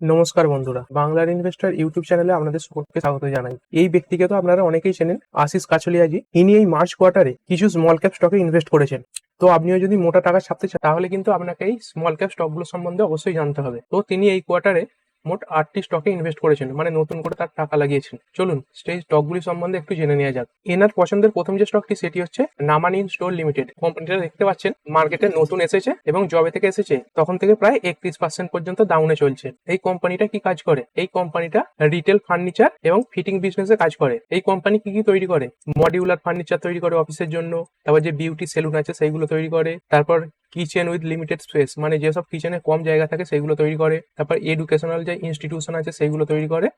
নমস্কার বন্ধুরা। বাংলার ইনভেস্টার ইউটিউব চ্যানেলে আপনাদের সকলকে স্বাগত জানাই। এই ব্যক্তিকে তো আপনারা অনেকেই চেনেন, আশিস কাছলিয়াজি। ইনি এই মার্চ কোয়ার্টারে কিছু স্মল ক্যাপ স্টকে ইনভেস্ট করেছেন। তো আপনিও যদি মোটা টাকা ছাপতে চান, তাহলে কিন্তু আপনাকে এই স্মল ক্যাপ স্টকগুলো সম্বন্ধে অবশ্যই জানতে হবে। তো তিনি এই কোয়ার্টারে মোট আটটি স্টকে ইনভেস্ট করেছেন মানে নতুন করে তার টাকা লাগিয়েছেন। চলুন, সেই স্টকগুলি সম্বন্ধে একটু জেনে নেওয়া যাক। এনার পছন্দের প্রথম যে স্টকটি সেটি হচ্ছে নামানিন স্টোর লিমিটেড কোম্পানিটা দেখতে পাচ্ছেন মার্কেটে নতুন এসেছে এবং জবে থেকে এসেছে। তখন থেকে প্রায় একত্রিশ পার্সেন্ট পর্যন্ত ডাউনে চলছে। এই কোম্পানিটা কি কাজ করে? এই কোম্পানিটা রিটেল ফার্নিচার এবং ফিটিং বিজনেসে কাজ করে। এই কোম্পানি কি কি তৈরি করে? মডিউলার ফার্নিচার তৈরি করে অফিসের জন্য, তারপর যে বিউটি সেলুন আছে, সেইগুলো তৈরি করে। তারপর কিচেন উইথ লিমিটেড স্পেস মানে যেসব কিচেনে কম জায়গা থাকে, সেইগুলো তৈরি করে। তারপর এডুকেশনাল যে ইনস্টিটিউশন আছে সেইগুলো তৈরি করে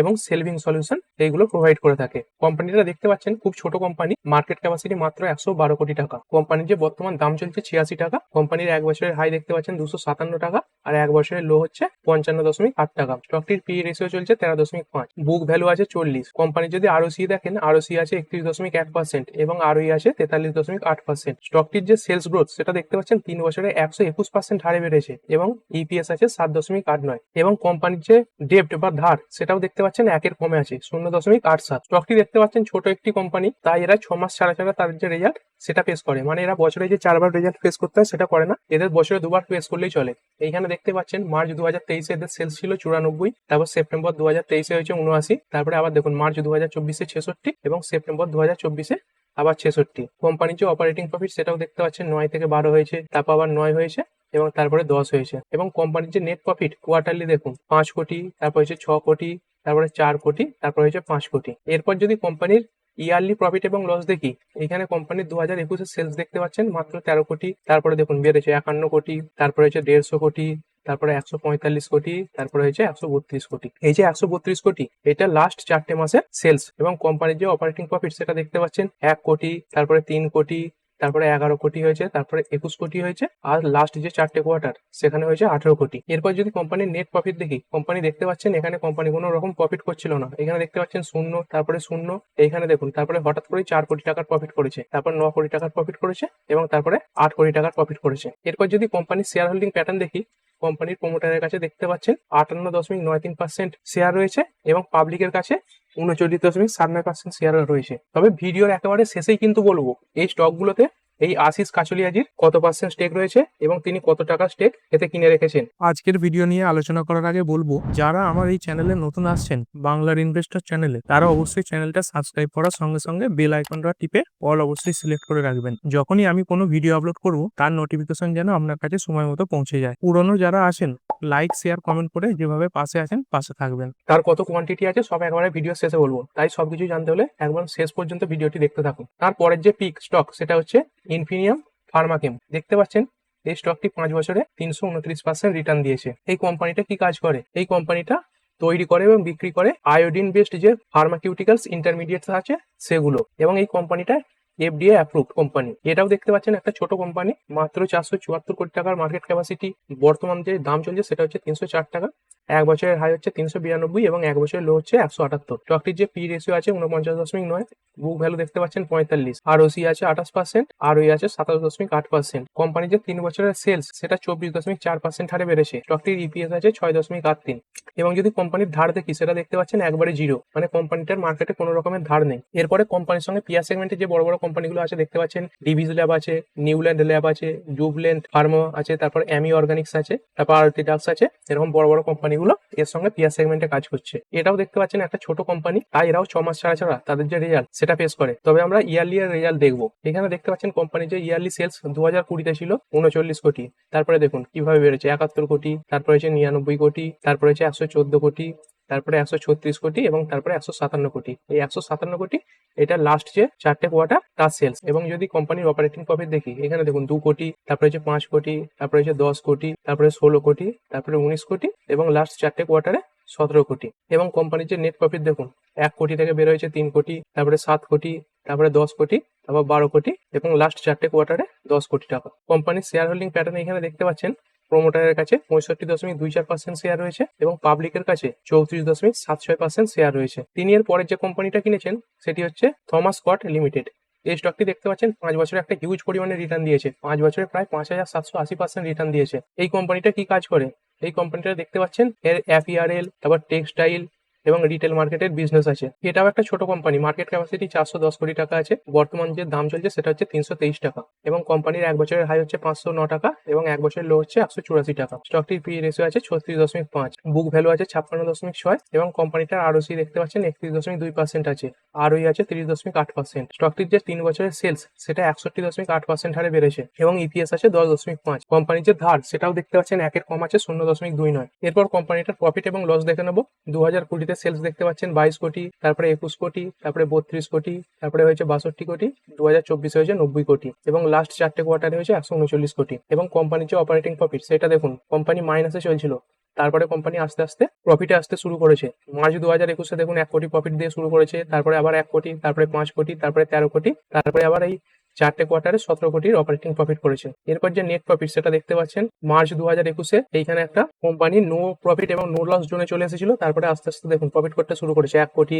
এবং সেলভিং সলিউশন এইগুলো প্রোভাইড করে থাকে। কোম্পানিটা দেখতে পাচ্ছেন খুব ছোট কোম্পানি মার্কেট ক্যাপাসিটি মাত্র একশো বারো কোটি টাকা। কোম্পানির যে বর্তমান দাম চলছে ছিয়াশি টাকা কোম্পানির এক বছরের হাই দেখতে পাচ্ছেন দুশো সাতান্ন টাকা। আর এক বছরের লো হচ্ছে পঞ্চান্ন দশমিক আট টাকা। স্টকটির পি রেশিও চলছে তেরো দশমিক পাঁচ। বুক ভ্যালু আছে চল্লিশ। কোম্পানির যদি আরও সি দেখেন আরও সি আছে একত্রিশ দশমিক এক পার্সেন্ট এবং আরওই আছে তেতাল্লিশ দশমিক আট পার্সেন্ট স্টকটির যে সেলস গ্রোথ সেটা দেখতে পাচ্ছেন তিন বছরে একশো একুশ পার্সেন্ট হারে বেড়েছে এবং ইপিএস আছে সাত দশমিক আট নয়। এবং কোম্পানির যে ডেপ্ট বা ধার, সেটাও দেখতে পাচ্ছেন একের কমে আছে, শূন্য দশমিক আট সাত। স্টকটি দেখতে পাচ্ছেন ছোট একটি কোম্পানি তাই এরা ছ মাস ছাড়া ছাড়া তাদের যে রেজাল্ট সেটা ফেস করে। মানে এরা বছরে যে চারবার রেজাল্ট ফেস করতে হয়, সেটা করে না। এদের বছরে দুবার ফেস করলেই চলে। এইখানে দেখতে পাচ্ছেন, মার্চ দু হাজার তেইশে এদের সেলস ছিল চুরানব্বই, তারপর সেপ্টেম্বর দু হাজার তেইশে হয়েছে উনআশি, তারপরে আবার দেখুন মার্চ দু হাজার চব্বিশে ছেষট্টি এবং সেপ্টেম্বর দু হাজার চব্বিশে আবার ছেষট্টি। কোম্পানির যে অপারেটিং প্রফিট সেটাও দেখতে পাচ্ছেন, নয় থেকে বারো হয়েছে, তারপর আবার নয় হয়েছে এবং তারপরে দশ হয়েছে। এবং কোম্পানির যে নেট প্রফিট কোয়ার্টারলি দেখুন, পাঁচ কোটি, তারপর হচ্ছে ছ কোটি, তারপরে চার কোটি, তারপর হয়েছে পাঁচ কোটি। এরপর যদি কোম্পানির ইয়ারলি প্রফিট এবং লস দেখি। এখানে কোম্পানির দু হাজার একুশের সেলস দেখতে পাচ্ছেন, মাত্র তেরো কোটি। তারপরে দেখুন, বেড়েছে একান্ন কোটি, তারপরে হচ্ছে দেড়শো কোটি, তারপরে একশো পঁয়তাল্লিশ কোটি, তারপরে হয়েছে একশো বত্রিশ কোটি। এই যে একশো বত্রিশ কোটি, এটা লাস্ট চারটে মাসের সেলস এবং কোম্পানির যে অপারেটিং প্রফিট সেটা দেখতে পাচ্ছেন, এক কোটি, তারপরে তিন কোটি তারপরে এগারো কোটি হয়েছে, তারপরে একুশ কোটি হয়েছে, আর লাস্ট যে চারটে কোয়ার্টার সেখানে হয়েছে আঠারো কোটি। এরপর যদি কোম্পানির নেট প্রফিট দেখি কোম্পানি দেখতে পাচ্ছেন এখানে কোম্পানি কোনো রকম প্রফিট করছিল না। এখানে দেখতে পাচ্ছেন শূন্য, তারপরে শূন্য, এইখানে দেখুন, তারপরে হঠাৎ করে চার কোটি টাকার প্রফিট করেছে, তারপর ন কোটি টাকার প্রফিট করেছে, এবং তারপরে আট কোটি টাকার প্রফিট করেছে। এরপর যদি কোম্পানির শেয়ার হোল্ডিং প্যাটার্ন দেখি কোম্পানির প্রমোটারের কাছে দেখতে পাচ্ছেন আটান্ন দশমিক নয় তিন পার্সেন্ট শেয়ার রয়েছে এবং পাবলিকের কাছে উনচল্লিশ দশমিক সাত নয় পার্সেন্ট শেয়ার রয়েছে। তবে ভিডিওর একেবারে শেষেই কিন্তু বলব, এই স্টকগুলোতে এই আশিস কাচলিয়াজির কত পার্সেন্ট স্টেক রয়েছে এবং তিনি কত টাকা স্টেক এতে কিনে রেখেছেন? আজকের ভিডিও নিয়ে আলোচনা করার আগে বলব যারা আমার এই চ্যানেলে নতুন আসছেন বাংলার ইনভেস্টর চ্যানেলে তারা অবশ্যই চ্যানেলটা সাবস্ক্রাইব করার সঙ্গে সঙ্গে বেল আইকনটা টিপে অল অবশ্যই সিলেক্ট করে রাখবেন। যখনই আমি কোনো ভিডিও আপলোড করব তার নোটিফিকেশন যেন আপনার কাছে সময় মতো পৌঁছে যায়। পুরনো যারা আসেন লাইক শেয়ার কমেন্ট করে যেভাবে পাশে আছেন পাশে থাকবেন। তার কত কোয়ান্টিটি আছে সব একবারে ভিডিও শেষে বলব। তাই সবকিছু জানতে হলে একবার শেষ পর্যন্ত ভিডিওটি দেখতে থাকুন। তারপরের যে পিক স্টক সেটা হচ্ছে ইনফিনিয়াম ফার্মাকেম। দেখতে পাচ্ছেন, এই স্টকটি পাঁচ বছরে তিনশো উনত্রিশ পার্সেন্ট রিটার্ন দিয়েছে। এই কোম্পানিটা কি কাজ করে? এই কোম্পানিটা তৈরি করে এবং বিক্রি করে আয়োডিন বেসড যে ফার্মাকিউটিক্যালস ইন্টারমিডিয়েটস আছে, সেগুলো। এবং এই কোম্পানিটা এফডিএ অ্যাপ্রুভ কোম্পানি এটাও দেখতে পাচ্ছেন, একটা ছোট কোম্পানি মাত্র চারশো চুয়াত্তর কোটি টাকার মার্কেট ক্যাপাসিটি বর্তমান যে দাম চলছে, সেটা হচ্ছে তিনশো চার টাকা। এক বছরের হাই হচ্ছে তিনশো বিরানব্বই এবং এক বছরের লো হচ্ছে একশো আটাত্তর। স্টকটির যে পি রেশিও আছে উনপঞ্চাশ দশমিক নয় বুক ভ্যালু দেখতে পাচ্ছেন পঁয়তাল্লিশ। আর ওসি আছে আঠাশ পার্সেন্ট আর ওই আছে সাতাশ দশমিক আট পার্সেন্ট কোম্পানির যে তিন বছরের সেলস সেটা চব্বিশ দশমিক চার পার্সেন্ট হারে বেড়েছে। স্টকটির ইপিএস আছে ছয় দশমিক আট তিন। এবং যদি কোম্পানির ধার দেখি, সেটা দেখতে পাচ্ছেন একবারে জিরো মানে কোম্পানিটার মার্কেটে কোনো রকমের ধার নেই। এরপরে কোম্পানির সঙ্গে পিয়ার সেগমেন্টে যে বড় বড় কোম্পানিগুলো আছে, দেখতে পাচ্ছেন ডিভিজ ল্যাব আছে নিউল্যান্ড ল্যাব আছে জুবল্যান্ড ফার্মা আছে, তারপর অ্যামি অর্গানিক্স আছে, তারপর আর্টিডাক্স আছে, এরকম বড় বড় কোম্পানিগুলো এর সঙ্গে পিয়ার সেগমেন্টে কাজ করছে। এটাও দেখতে পাচ্ছেন একটা ছোট কোম্পানি তাই এরাও ছ মাস ছাড়া ছাড়া তাদের যে রেজাল্ট সেটা পেশ করে। তবে আমরা ইয়ারলি এর রেজাল্ট দেখব। এখানে দেখতে পাচ্ছেন কোম্পানি যে ইয়ারলি সেলস দু হাজার কুড়িতে ছিল উনচল্লিশ কোটি। তারপরে দেখুন কীভাবে বেড়েছে, একাত্তর কোটি, তারপরে হচ্ছে নিরানব্বই কোটি, তারপরে হচ্ছে একশো চোদ্দ কোটি তারপরে একশো ছত্রিশ কোটি এবং তারপরে একশো সাতান্ন কোটি। এই একশো সাতান্ন কোটি, এটা লাস্ট যে চারটে কোয়ার্টার তার সেলস এবং যদি কোম্পানির অপারেটিং প্রফিট দেখি, এখানে দেখুন দু কোটি, তারপরে হচ্ছে পাঁচ কোটি, তারপরে হচ্ছে দশ কোটি, তারপরে ষোলো কোটি, তারপরে উনিশ কোটি এবং লাস্ট চারটে কোয়ার্টারে সতেরো কোটি। এবং কোম্পানির যে নেট প্রফিট দেখুন, এক কোটি থেকে বের হয়েছে তিন কোটি, তারপরে সাত কোটি, তারপরে দশ কোটি, তারপর বারো কোটি এবং লাস্ট চারটে কোয়ার্টারে দশ কোটি টাকা। কোম্পানির শেয়ার হোল্ডিং প্যাটার্ন এখানে দেখতে পাচ্ছেন প্রোমোটারের কাছে পঁয়ষট্টি দশমিক দুই চার পার্সেন্ট শেয়ার রয়েছে এবং পাবলিকের কাছে চৌত্রিশ দশমিক সাত ছয় পার্সেন্ট শেয়ার রয়েছে। তিনি এর পরের যে কোম্পানিটা কিনেছেন, সেটি হচ্ছে থমাস স্কট লিমিটেড এই স্টকটি দেখতে পাচ্ছেন, পাঁচ বছরে একটা হিউজ পরিমাণে রিটার্ন দিয়েছে। পাঁচ বছরে প্রায় পাঁচ হাজার সাতশো আশি পার্সেন্ট রিটার্ন দিয়েছে। এই কোম্পানিটা কি কাজ করে? এই কোম্পানিটা দেখতে পাচ্ছেন, এর অ্যাপিয়ারেল তারপর টেক্সটাইল এবং রিটেল মার্কেটের বিজনেস আছে। এটাও একটা ছোট কোম্পানি মার্কেট ক্যাপাসিটি চারশো দশ কোটি টাকা আছে। বর্তমান যে দাম চলছে সেটা হচ্ছে তিনশো তেইশ টাকা। এবং কোম্পানির এক বছরের হাই হচ্ছে পাঁচশো ন টাকা এবং এক বছরের লো হচ্ছে একশো চুরাশি টাকা। স্টকটির পি রেশিও আছে ছত্রিশ দশমিক পাঁচ। বুক ভ্যালু আছে ছাপ্পান্ন দশমিক ছয় এবং কোম্পানিটার আরওসি দেখতে পাচ্ছেন একত্রিশ দশমিক দুই পার্সেন্ট আছে। আরওই আছে তিরিশ দশমিক আট পার্সেন্ট স্টকটির যে তিন বছরের সেলস, সেটা একষট্টি দশমিক আট পার্সেন্ট হারে বেড়েছে এবং ইপিএস আছে দশ দশমিক পাঁচ। কোম্পানির যে ধার, সেটাও দেখতে পাচ্ছেন একের কম আছে শূন্য দশমিক দুই নয়। এরপর কোম্পানিটার প্রফিট এবং লস দেখে নেব। দু হাজার কুড়িতে সেলস দেখতে পাচ্ছেন বাইশ কোটি, তারপরে একুশ কোটি, তারপরে বত্রিশ কোটি, তারপরে হয়েছে বাষট্টি কোটি দু হাজার চব্বিশে হয়েছে নব্বই কোটি এবং লাস্ট চারটে কোয়ার্টারে হয়েছে একশো উনচল্লিশ কোটি। এবং কোম্পানির যে অপারেটিং প্রফিট সেটা দেখুন, কোম্পানি মাইনাসে চলছিল। তারপরে কোম্পানি আস্তে আস্তে প্রফিটে আসতে শুরু করেছে। মার্চ দু হাজার একুশে দেখুন এক কোটি প্রফিট দিয়ে শুরু করেছে, তারপরে আবার এক কোটি, তারপরে পাঁচ কোটি, তারপরে তেরো কোটি, তারপরে আবার এই চারটে কোয়ার্টারে সতেরো কোটির অপারেটিং প্রফিট করেছে। এরপর যে নেট প্রফিট সেটা দেখতে পাচ্ছেন, মার্চ দু হাজার একুশে এইখানে একটা কোম্পানি নো প্রফিট এবং নো লস জোনে চলে এসেছিল, তারপরে আস্তে আস্তে দেখুন প্রফিট করতে শুরু করেছে। এক কোটি,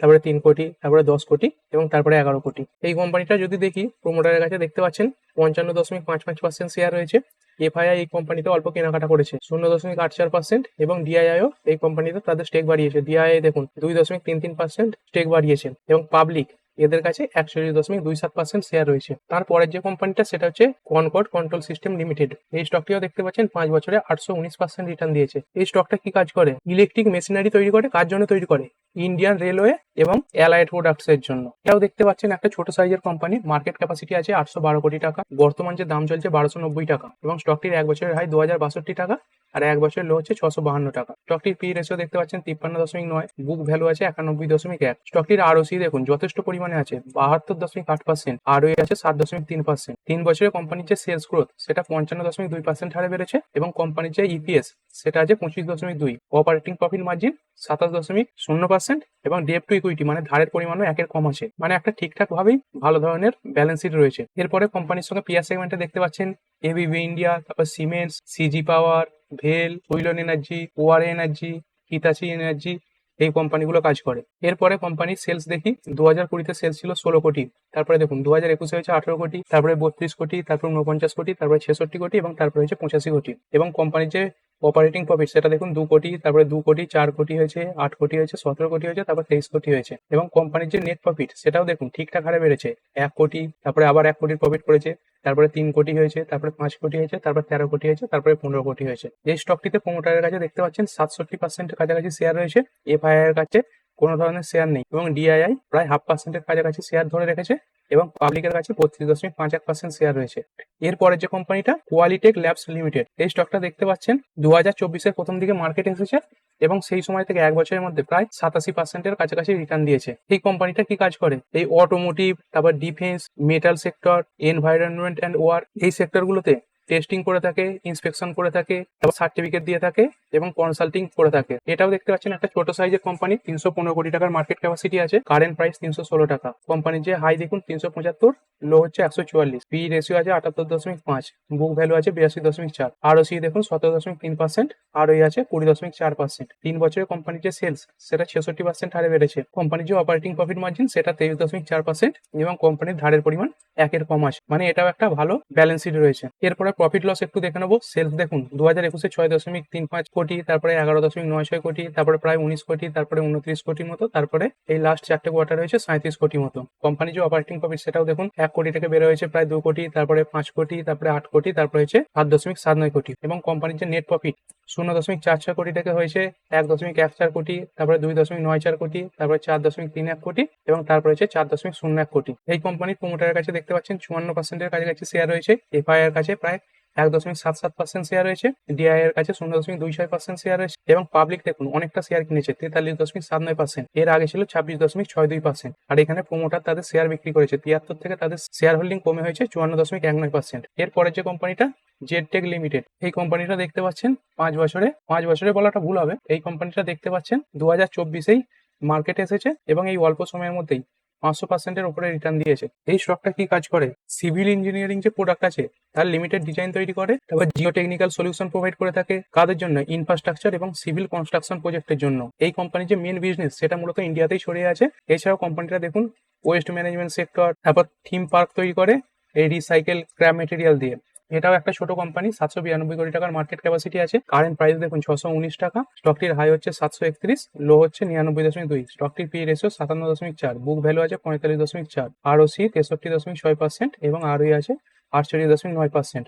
তারপরে তিন কোটি, তারপরে দশ কোটি এবং তারপরে এগারো কোটি। এই কোম্পানিটা যদি দেখি প্রোমোটারের কাছে দেখতে পাচ্ছেন, পঞ্চান্ন দশমিক পাঁচ পাঁচ পার্সেন্ট শেয়ার রয়েছে। এফআইআই এই কোম্পানিতে অল্প কেনাকাটা করেছে। শূন্য দশমিক আট চার পার্সেন্ট এবং ডিআইআইও এই কোম্পানিতে তাদের স্টেক বাড়িয়েছে। ডিআইআই দেখুন, দুই দশমিক তিন তিন পার্সেন্ট স্টেক বাড়িয়েছে এবং পাবলিক এদের কাছে একচল্লিশ দশমিক দুই সাত পার্সেন্ট শেয়ার রয়েছে। তারপরের যে কোম্পানিটা সেটা হচ্ছে কনকর্ড কন্ট্রোল সিস্টেম লিমিটেড এই স্টকটিও দেখতে পাচ্ছেন, পাঁচ বছরে আটশো উনিশ পার্সেন্ট রিটার্ন দিয়েছে। এই স্টকটা কি কাজ করে? ইলেকট্রিক মেশিনারি তৈরি করে, কার জন্য তৈরি করে? ইন্ডিয়ান রেলওয়ে এবং অ্যালাইড প্রোডাক্টস এর জন্য। এটাও দেখতে পাচ্ছেন, একটা ছোট সাইজের কোম্পানি মার্কেট ক্যাপাসিটি আছে আটশো বারো কোটি টাকা। বর্তমান যে দাম চলছে বারোশো নব্বই টাকা। এবং স্টকটির এক বছরের হাই দু হাজার বাষট্টি টাকা। আর এক বছরের লো হচ্ছে ছশো বাহান্ন টাকা। স্টকটির পি রেশিও দেখতে পাচ্ছেন তিপ্পান্ন দশমিক নয় বুক ভ্যালু আছে একানব্বই দশমিক এক। স্টকটির আরওসি দেখুন, যথেষ্ট পরিমাণে আছে, বাহাত্তর দশমিক আট পার্সেন্ট আরওই আছে সাত দশমিক তিন পার্সেন্ট তিন বছরে কোম্পানির যে সেলস গ্রোথ সেটা পঞ্চান্ন দশমিক দুই পার্সেন্ট হারে বেড়েছে এবং কোম্পানির যে ইপিএস সেটা আছে পঁচিশ দশমিক দুই। অপারেটিং প্রফিট মার্জিন সাতাশ দশমিক শূন্য পার্সেন্ট এবং ডেপ টু ইকুইটি মানে ধারের পরিমাণও একের কম আছে। মানে একটা ঠিকঠাক ভাবেই ভালো ধরনের ব্যালেন্স শিট রয়েছে। এরপরে কোম্পানির সঙ্গে পিয়ার সেগমেন্টে দেখতে পাচ্ছেন এবিবি ইন্ডিয়া তারপর সিমেন্টস সিজি পাওয়ার ভেল উইলন energy, Waaree energy Hitachi energy, এই কোম্পানিগুলো কাজ করে। এরপরে কোম্পানির সেলস দেখি দু হাজার কুড়িতে সেলস ছিল ষোলো কোটি। তারপরে দেখুন দু হাজার একুশে হয়েছে আঠারো কোটি, তারপরে বত্রিশ কোটি, তারপর উনপঞ্চাশ কোটি, তারপরে ছেষট্টি কোটি এবং তারপরে হয়েছে পঁচাশি কোটি। এবং কোম্পানির যে অপারেটিং প্রফিট সেটা দেখুন দু কোটি, তারপরে দু কোটি, চার কোটি হয়েছে, আট কোটি হয়েছে, সতেরো কোটি হয়েছে, তারপর তেইশ কোটি হয়েছে। এবং কোম্পানির যে নেট প্রফিট সেটাও দেখুন ঠিকঠাক হারে বেড়েছে। এক কোটি, তারপরে আবার এক কোটির প্রফিট করেছে, তারপরে তিন কোটি হয়েছে, তারপরে পাঁচ কোটি হয়েছে, তারপরে তেরো কোটি হয়েছে, তারপরে পনেরো কোটি হয়েছে। এই স্টকটিতে প্রমোটারের কাছে দেখতে পাচ্ছেন, সাতষট্টি পার্সেন্টের কাছাকাছি শেয়ার রয়েছে এফআইআর কাছে কোনো ধরনের শেয়ার নেই এবং ডিআইআই প্রায় হাফ পার্সেন্টের কাছাকাছি শেয়ার ধরে রেখেছে এবং পাবলিকের কাছে বত্রিশ দশমিক পাঁচ এক পার্সেন্ট শেয়ার রয়েছে। এরপরে যে কোম্পানিটা কোয়ালিটেক ল্যাবস লিমিটেড এই স্টকটা দেখতে পাচ্ছেন দু হাজার চব্বিশের প্রথম দিকে মার্কেট এসেছে এবং সেই সময় থেকে এক বছরের মধ্যে প্রায় সাতাশি পার্সেন্টের কাছাকাছি রিটার্ন দিয়েছে। এই কোম্পানিটা কি কাজ করে? এই অটোমোটিভ তারপর defence metal sector environment and war এই সেক্টরগুলোতে টেস্টিং করে থাকে ইন্সপেকশন করে থাকে তারপর সার্টিফিকেট দিয়ে থাকে, এবং কনসাল্টিং করে থাকে। এটাও দেখতে পাচ্ছেন একটা ছোট সাইজের কোম্পানি তিনশো পনেরো কোটি টাকার মার্কেট ক্যাপাসিটি আছে কারেন্ট প্রাইস তিনশো ষোলো টাকা। কোম্পানির যে হাই দেখুন, তিনশো পঁচাত্তর লো হচ্ছে একশো চুয়াল্লিশ। পি রেশিও আছে আটাত্তর দশমিক পাঁচ বুক ভ্যালু আছে বিরাশি দশমিক চার। আর সি দেখুন, সতেরো দশমিক তিন পার্সেন্ট আর ওই আছে কুড়ি দশমিক চার পার্সেন্ট তিন বছরের কোম্পানির যে সেলস সেটা ছেষট্টি পার্সেন্ট হারে বেড়েছে। কোম্পানির যে অপারেটিং প্রফিট মার্জিন সেটা তেইশ দশমিক চার পার্সেন্ট এবং কোম্পানির ধারের পরিমাণ একের কম আছে। মানে এটাও একটা ভালো ব্যালেন্স শিট রয়েছে। এরপরে প্রফিট লস একটু দেখে নেব। সেলস দেখুন দু হাজার একুশে ছয় দশমিক তিন পাঁচ কোটি, তারপরে এগারো দশমিক নয় ছয় কোটি, তারপরে প্রায় উনিশ কোটি, তারপরে উনত্রিশ কোটির মতো, তারপরে এই লাস্ট চারটে কোয়ার্টার হয়েছে সাঁত্রিশ কোটি মতো। কোম্পানি যে অপারেটিং প্রফিট সেটাও দেখুন, এক কোটি থেকে বেড়ে হয়েছে প্রায় দু কোটি, তারপরে পাঁচ কোটি, তারপরে আট কোটি, তারপরে হয়েছে আট দশমিক সাত নয় কোটি। এবং কোম্পানির যে নেট প্রফিট শূন্য দশমিক চার ছয় কোটি থেকে হয়েছে, এক দশমিক এক চার কোটি, তারপরে দুই দশমিক নয় চার কোটি, তারপরে চার দশমিক তিন এক কোটি এবং তারপরে হচ্ছে চার দশমিক শূন্য এক কোটি। এই কোম্পানির প্রমোটারের কাছে দেখতে পাচ্ছেন, চুয়ান্ন পার্সেন্টের কাছাকাছি শেয়ার রয়েছে এফআইআর কাছে প্রায় এক দশমিক সাত সাত পার্সেন্ট শেয়ার রয়েছে। ডিআই এর কাছে শূন্য দশমিক দুই ছয় পার্সেন্ট শেয়ার রয়েছে। এবং পাবলিক দেখুন, অনেকটা শেয়ার কিনেছে, তেতাল্লিশ দশমিক সাত নয় পার্সেন্ট এর আগে ছিল ছাব্বিশ দশমিক ছয় দুই পার্সেন্ট আর এখানে প্রমোটার তাদের শেয়ার বিক্রি করেছে, তিয়াত্তর থেকে তাদের শেয়ার হোল্ডিং কমে হয়েছে চুয়ান্ন দশমিক এক নয় পার্সেন্ট এরপরে যে কোম্পানিটা জেডটেক লিমিটেড এই কোম্পানিটা দেখতে পাচ্ছেন, পাঁচ বছরে পাঁচ বছরে বলাটা ভুল হবে। এই কোম্পানিটা দেখতে পাচ্ছেন, দু হাজার চব্বিশেই মার্কেটে এসেছে এবং এই অল্প সময়ের মধ্যেই পাঁচশো পার্সেন্টের উপরে রিটার্ন দিয়েছে। এই স্টকটা কি কাজ করে? সিভিল ইঞ্জিনিয়ারিং যে প্রোডাক্ট আছে, তার লিমিটেড ডিজাইন তৈরি করে, তারপর জিও টেকনিক্যাল সলিউশন প্রোভাইড করে থাকে কাদের জন্য? ইনফ্রাস্ট্রাকচার এবং সিভিল কনস্ট্রাকশন প্রজেক্টের জন্য। এই কোম্পানির যে মেন বিজনেস সেটা মূলত ইন্ডিয়াতেই ছড়িয়ে আছে। এছাড়াও কোম্পানিটা দেখুন ওয়েস্ট ম্যানেজমেন্ট সেক্টর তারপর থিম পার্ক তৈরি করে, এই রিসাইকেল স্ক্র্যাপ মেটেরিয়াল দিয়ে। এটাও একটা ছোট কোম্পানি সাতশো বিরানব্বই কোটি টাকার মার্কেট ক্যাপাসিটি আছে। কারেন্ট প্রাইস দেখুন, ছশো উনিশ টাকা। স্টকটির হাই হচ্ছে সাতশো একত্রিশ লো হচ্ছে নিরানব্বই দশমিক দুই। স্টকটির পি রেশিও সাতান্ন দশমিক চার। বুক ভ্যালু আছে পঁয়তাল্লিশ দশমিক চার। আর ও সি তেষট্টি দশমিক ছয় পার্সেন্ট এবং আরওই আছে আটচল্লিশ দশমিক নয় পার্সেন্ট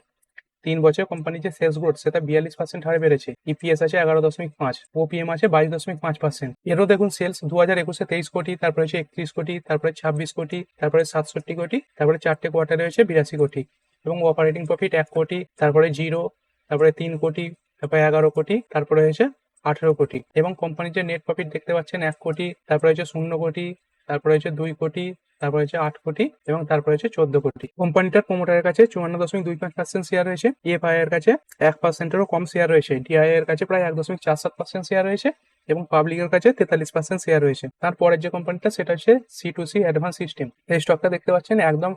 তিন বছর কোম্পানির যে সেলস গ্রোথ সেটা বিয়াল্লিশ পার্সেন্ট হারে বেড়েছে। ইপিএস আছে এগারো দশমিক পাঁচ। ওপিএম আছে বাইশ দশমিক পাঁচ পার্সেন্ট এরও দেখুন সেলস দু হাজার একুশে তেইশ কোটি, তারপরে হচ্ছে একত্রিশ কোটি, তারপরে ছাব্বিশ কোটি, তারপরে সাতষট্টি কোটি, তারপরে চারটে কোয়ার্টারে হয়েছে বিরাশি কোটি। এবং অপারেটিং প্রফিট এক কোটি, তারপরে জিরো তারপরে তিন কোটি, তারপরে এগারো কোটি, তারপরে হয়েছে আঠেরো কোটি। এবং কোম্পানির যে নেট প্রফিট দেখতে পাচ্ছেন এক কোটি, তারপরে হচ্ছে শূন্য কোটি, তারপরে হচ্ছে দুই কোটি, তারপরে হচ্ছে আট কোটি এবং তারপরে হচ্ছে চোদ্দ কোটি। কোম্পানিটার প্রোমোটারের কাছে চুয়ান্ন দশমিক দুই পাঁচ পার্সেন্ট শেয়ার রয়েছে। এফআই এর কাছে এক পার্সেন্টেরও কম শেয়ার রয়েছে। ডিআই এর কাছে প্রায় এক দশমিক চার সাত পার্সেন্ট শেয়ার রয়েছে এবং পাবলিকের কাছে তেতাল্লিশ পার্সেন্ট শেয়ার রয়েছে। তারপরের যে কোম্পানিটা সেটা হচ্ছে C two C advance system এই স্টকটা দেখতে পাচ্ছেন একদম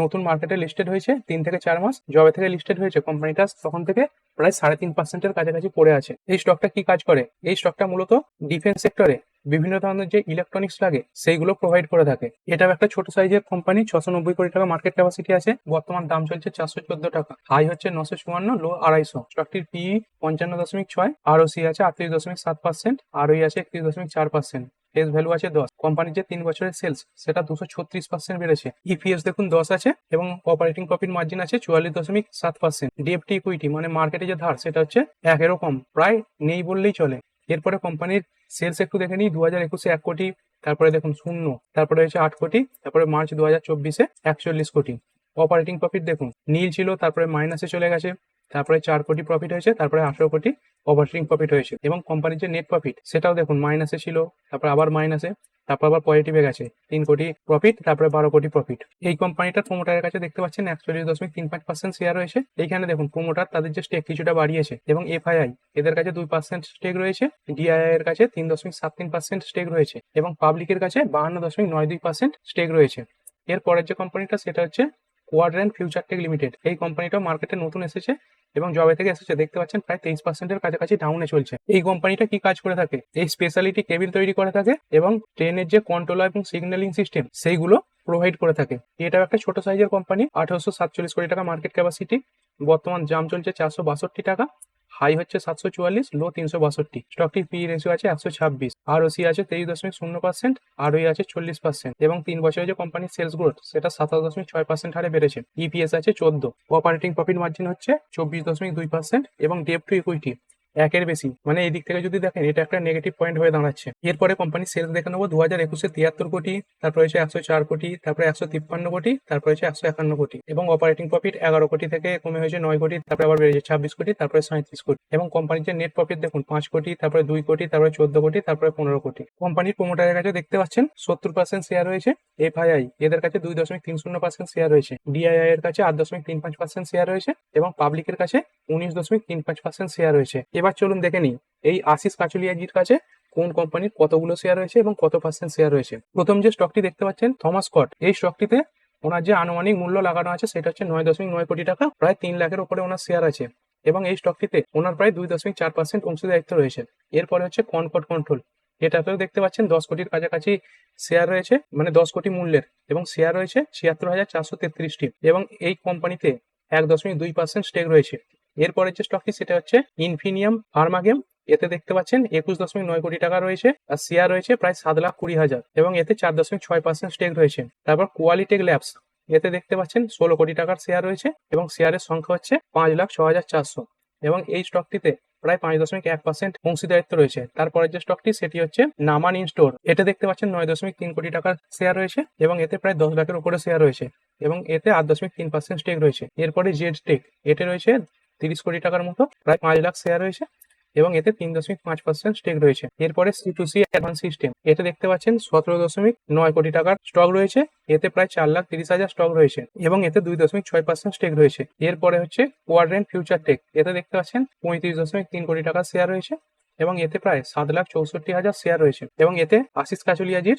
নতুন মার্কেটে লিস্টেড হয়েছে, তিন থেকে চার মাস। জবে থেকে লিস্টেড হয়েছে কোম্পানিটা তখন থেকে প্রায় সাড়ে তিন পার্সেন্টের কাছাকাছি পড়ে আছে। এই স্টকটা কি কাজ করে? এই স্টকটা মূলত ডিফেন্স সেক্টরে বিভিন্ন ধরনের যে ইলেকট্রনিক্স লাগে, সেইগুলো প্রোভাইড করে থাকে। এটাও একটা ছোট সাইজের কোম্পানি ছশো নব্বই কোটি টাকা মার্কেট ক্যাপাসিটি আছে। বর্তমান দাম চলছে চারশো চোদ্দ টাকা। হাই হচ্ছে নশো চুয়ান্ন লো আড়াইশো। স্টকটির পি পঞ্চান্ন দশমিক ছয় আর সি আছে আটত্রিশ দশমিক সাত পার্সেন্ট আর ওই আছে একত্রিশ দশমিক চার পার্সেন্ট ফেস ভ্যালু আছে দশ। কোম্পানির যে তিন বছরের সেলস সেটা দুশো ছত্রিশ পার্সেন্ট বেড়েছে। ইপিএস দেখুন দশ আছে এবং অপারেটিং প্রফিট মার্জিন আছে চুয়াল্লিশ দশমিক সাত পার্সেন্ট ডিএফটি ইকুইটি মানে মার্কেটে যে ধার, সেটা হচ্ছে এক এরকম প্রায় নেই বললেই চলে। এরপরে কোম্পানির সেলস একটু দেখে নিই দু হাজার একুশে এক কোটি, তারপরে দেখুন শূন্য, তারপরে হচ্ছে আট কোটি, তারপরে মার্চ দু হাজার চব্বিশে একচল্লিশ কোটি। অপারেটিং প্রফিট দেখুন, নীল ছিল, তারপরে মাইনাসে চলে গেছে। তারপরে চার কোটি প্রফিট হয়েছে, তারপরে আঠারো কোটি অপারেটিং প্রফিট হয়েছে। এবং কোম্পানির যে নেট প্রফিট সেটাও দেখুন মাইনাসে ছিল, তারপর আবার মাইনাসে তারপর আবার পজিটিভে গেছে। তিন কোটি প্রফিট তারপরে বারো কোটি প্রফিট এই কোম্পানিটার প্রোমোটারের কাছে দেখতে পাচ্ছেন, একচল্লিশ দশমিক তিন পাঁচ পার্সেন্ট শেয়ার রয়েছে। এইখানে দেখুন প্রোমোটার তাদের যে স্টেক কিছুটা বাড়িয়েছে, এবং এফআইআই এদের কাছে দুই পার্সেন্ট স্টেক রয়েছে ডিআইআই এর কাছে তিন দশমিক সাত তিন পার্সেন্ট স্টেক রয়েছে, এবং পাবলিকের কাছে বাহান্ন দশমিক নয় দুই পার্সেন্ট স্টেক রয়েছে। এরপরের যে কোম্পানিটা সেটা হচ্ছে কোয়াড্রেন্ট ফিউচার টেক লিমিটেড এই কোম্পানিটাও মার্কেটে নতুন এসেছে এবং জবে থেকে এসেছে, দেখতে পাচ্ছেন প্রায় তেইশ পার্সেন্টের কাছাকাছি ডাউনে চলছে। এই কোম্পানিটা কি কাজ করে থাকে? এই স্পেশালিটি কেবিন তৈরি করে থাকে এবং ট্রেনের যে কন্ট্রোলার এবং সিগন্যালিং সিস্টেম সেইগুলো প্রোভাইড করে থাকে। এটা একটা ছোট সাইজের কোম্পানি আঠারোশো সাতচল্লিশ কোটি টাকা মার্কেট ক্যাপাসিটি বর্তমান জাম চলছে চারশো বাষট্টি টাকা। হাই হচ্ছে সাতশো চুয়াল্লিশ লো তিনশো বাষট্টি। স্টকটির পি রেশিও আছে একশো ছাব্বিশ। আর ওসি আছে তেইশ দশমিক শূন্য পার্সেন্ট আর ওই আছে চল্লিশ পার্সেন্ট এবং তিন বছরের যে কোম্পানির সেলস গ্রোথ সেটা সাতাশ দশমিক ছয় পার্সেন্ট হারে বেড়েছে। ইপিএস আছে চোদ্দ। অপারেটিং প্রফিট মার্জিন হচ্ছে চব্বিশ দশমিক দুই পার্সেন্ট এবং ডেপ টু ইকুইটি একের বেশি। মানে এই দিক থেকে যদি দেখেন, এটা একটা নেগেটিভ পয়েন্ট হয়ে দাঁড়াচ্ছে। এরপরে কোম্পানির সেলস দেখে নেব দু হাজার একুশে তিয়াত্তর কোটি, তারপরে হচ্ছে একশো চার কোটি, তারপরে একশো তিপ্পান্ন কোটি, তারপরে হচ্ছে একশো একান্ন কোটি এবং অপারেটিং প্রফিট এগারো কোটি থেকে কমে হয়েছে নয় কোটি, তারপরে আবার বেড়েছে ছাব্বিশ কোটি, তারপরে সাঁত্রিশ কোটি এবং কোম্পানির যে নেট প্রফিট দেখুন, পাঁচ কোটি, তারপরে দুই কোটি, তারপরে চোদ্দ কোটি, তারপরে পনেরো কোটি। কোম্পানির প্রোমোটারের কাছে দেখতে পাচ্ছেন, সত্তর পার্সেন্ট শেয়ার রয়েছে এফআইআই এদের কাছে দুই দশমিক তিন শূন্য পার্সেন্ট শেয়ার রয়েছে ডিআইআই এর কাছে আট দশমিক তিন পাঁচ পার্সেন্ট শেয়ার রয়েছে এবং পাবলিকের কাছে উনিশ দশমিক তিন পাঁচ পার্সেন্ট শেয়ার রয়েছে এবার চলুন দেখে নিই, এই আশিস কাচুলিয়াজির কাছে কোন কোম্পানির কতগুলো শেয়ার রয়েছে এবং কত পার্সেন্ট শেয়ার রয়েছে? প্রথম যে স্টকটি দেখতে পাচ্ছেন থমাস স্কট এই স্টকটিতে ওনার যে আনুমানিক মূল্য লাগানো আছে সেটা হচ্ছে নয় দশমিক নয় কোটি টাকা, প্রায় তিন লাখের উপরে ওনার শেয়ার আছে এবং এই স্টকটিতে ওনার প্রায় দুই দশমিক চার পার্সেন্ট অংশীদারিত্ব রয়েছে। এরপরে হচ্ছে কনকট কন্ট্রোল এটাতেও দেখতে পাচ্ছেন দশ কোটির কাছাকাছি শেয়ার রয়েছে মানে দশ কোটি মূল্যের এবং শেয়ার রয়েছে ছিয়াত্তর হাজার চারশো তেত্রিশটি এবং এই কোম্পানিতে এক দশমিক দুই পার্সেন্ট স্টেক রয়েছে। এরপরের যে স্টকটি সেটা হচ্ছে ইনফিনিয়াম ফার্মাগেম এতে দেখতে পাচ্ছেন একুশ দশমিক নয় কোটি টাকা রয়েছে, আর শেয়ার রয়েছে প্রায় সাত লাখ কুড়ি হাজার, এবং এতে চার দশমিক ছয় পার্সেন্ট স্টেক রয়েছে। তারপর কোয়ালিটেক ল্যাবস এতে দেখতে পাচ্ছেন ষোলো কোটি টাকার শেয়ার রয়েছে, এবং শেয়ারের সংখ্যা হচ্ছে পাঁচ লাখ ছ হাজার চারশো। এবং এই স্টকটিতে প্রায় পাঁচ দশমিক এক পার্সেন্ট অংশীদারিত্ব রয়েছে। তারপরের যে স্টকটি সেটি হচ্ছে নামান ইন স্টোর এটা দেখতে পাচ্ছেন নয় দশমিক তিন কোটি টাকার শেয়ার রয়েছে, এবং এতে প্রায় দশ লাখের উপরে শেয়ার রয়েছে, এবং এতে আট দশমিক তিন পার্সেন্ট স্টেক রয়েছে। এরপরে জেড টেক এতে রয়েছে তিরিশ কোটি টাকার মতো, প্রায় পাঁচ লাখ শেয়ার রয়েছে এবং এতে তিন দশমিক পাঁচ পার্সেন্ট স্টেক রয়েছে। এরপরে C two C advance system এতে দেখতে পাচ্ছেন সতেরো দশমিক নয় কোটি টাকার স্টক রয়েছে, এতে প্রায় চার লাখ তিরিশ হাজার স্টক রয়েছে এবং এতে দুই দশমিক ছয় পার্সেন্ট স্টেক রয়েছে। এরপরে হচ্ছে কোয়াড্রেন্ট ফিউচার টেক এতে দেখতে পাচ্ছেন পঁয়ত্রিশ দশমিক তিন কোটি টাকার শেয়ার রয়েছে এবং এতে প্রায় সাত লাখ চৌষট্টি হাজার শেয়ার রয়েছে এবং এতে আশিস কাচুলিয়াজির